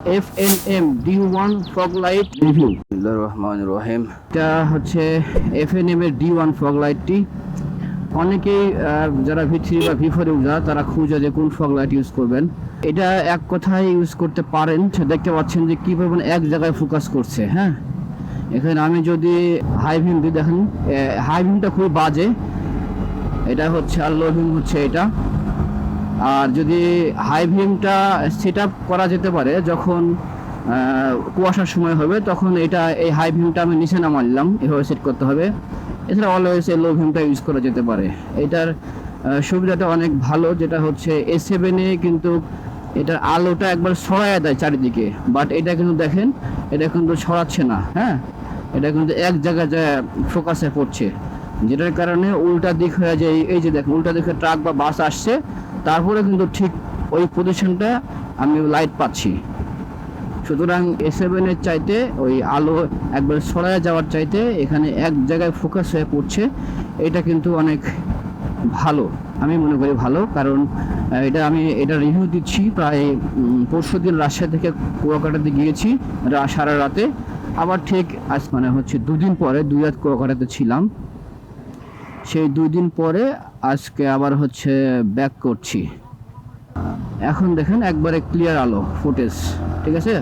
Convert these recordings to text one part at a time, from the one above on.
F N M D one fog light review. Rahman Rahim এটা হচ্ছে F N M এর D one fog লাইটটি। অনেকেই যারা ভি থ্রি বা ভি ফোর তারা খুঁজে যে কোন ফগ লাইট ইউজ করবেন। এটা এক কথায় ইউজ করতে পারেন দেখতে পাচ্ছেন যে কী পরিমাণ এক জায়গায় ফোকাস করছে হ্যাঁ? এখানে আমি যদি হাই ভিম দিই দেখেন হাই ভিমটা খুবই বাজে। এটা হচ্ছে আর লো ভিম হচ্ছে এটা। আর যদি হাই ভিমটা সেট আপ করা যেতে পারে, যখন কুয়াশার সময় হবে, তখন এটা এই হাই ভিমটা আমি নিচে নামালাম এভাবে সেট করতে হবে। এছাড়া অলওয়েজ এই লো ভিমটা ইউজ করা যেতে পারে। এটার সুবিধাটা অনেক ভালো, যেটা হচ্ছে এ সেভেনে কিন্তু এটার আলোটা একবার ছড়ায় দেয় চারিদিকে। বাট এটা কিন্তু দেখেন, এটা কিন্তু ছড়াচ্ছে না হ্যাঁ? এটা কিন্তু এক জায়গায় যায় ফোকাসে পড়ছে। যেটার কারণে উল্টা দিক হয়ে যায়, এই যে দেখেন, উল্টা দিকে ট্রাক বা বাস আসছে তারপরে কিন্তু ঠিক ওই পজিশনটা আমি লাইট পাচ্ছি। সুতরাং এ সেভেনের চাইতে ওই আলো একবার ছড়ায় যাওয়ার চাইতে এখানে এক জায়গায় ফোকাস হয়ে পড়ছে, এটা কিন্তু অনেক ভালো, আমি মনে করি ভালো। কারণ এটা আমি, এটা রিভিউ দিচ্ছি প্রায় পরশু দিন রাজশাহী থেকে কুয়াকাটাতে গিয়েছি সারা রাতে। আবার ঠিক আজ মানে হচ্ছে দুদিন পরে দুই রাত কুয়াকাটাতে ছিলাম। সেই দুই দিন পরে আজকে আবার হচ্ছে ব্যাক করছি। এখন দেখেন একবারে ক্লিয়ার আলো ফুটেজ ঠিক আছে?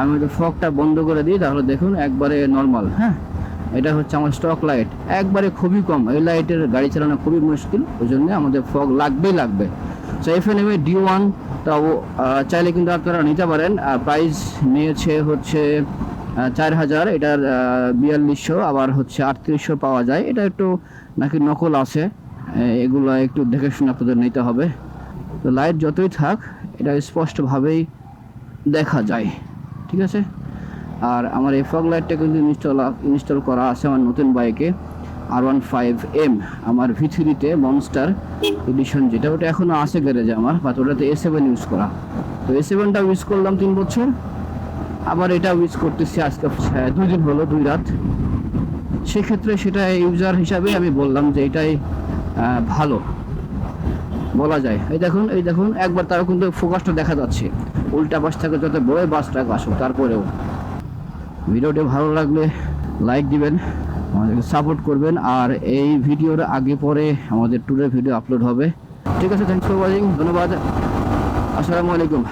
আমি যদি ফগটা বন্ধ করে দিই, তাহলে দেখুন একবারে নর্মাল হ্যাঁ? এটা হচ্ছে আমার স্টক লাইট একবারে খুবই কম, এই লাইটের গাড়ি চালানো খুবই মুশকিল, ওই জন্য আমাদের ফগ লাগবেই লাগবে। সো এফ এন এম এ ডি ওয়ান তাও চাইলে কিন্তু আপনারা নিতে পারেন, আর প্রাইস নিয়েছে হচ্ছে চার হাজার, এটার বিয়াল্লিশশো, আবার হচ্ছে আটত্রিশশো পাওয়া যায়। এটা একটু নাকি নকল আছে। এগুলো একটু দেখে শুনে আপনাদের নিতে হবে। তো লাইট যতই থাক, এটা স্পষ্টভাবেই দেখা যায়। ঠিক আছে? আর আমার এই ফগ লাইটটা কিন্তু ইনস্টল ইনস্টল করা আছে আমার নতুন বাইকে আর ওয়ান ফাইভ এম আমার ভি থ্রিতে মনস্টার এডিশন যেটা, ওটা এখনও আছে গ্যারেজে আমার বাট ওটাতে এ সেভেন ইউজ করা। তো এ সেভেনটা ইউজ করলাম তিন বছর। আবার এটা ইউজ করতেছি আজকে আহ, দুই দিন হলো দুই রাত। সেক্ষেত্রে সেটা ইউজার হিসাবে আমি বললাম যে এটাই ভালো। বলা যায়। এই দেখুন এই দেখুন একবার তারও কিন্তু ফোকাসটা দেখা যাচ্ছে। উল্টা পাশ থেকে যত বড় বাসটা আসুক তারপরেও। ভিডিওটি ভালো লাগলে লাইক দিবেন আমাদেরকে সাপোর্ট করবেন আর এই ভিডিওর আগে পরে আমাদের ট্যুরের ভিডিও আপলোড হবে। ঠিক আছে থ্যাংকস ফর ওয়াচিং ধন্যবাদ। আসসালামু আলাইকুম।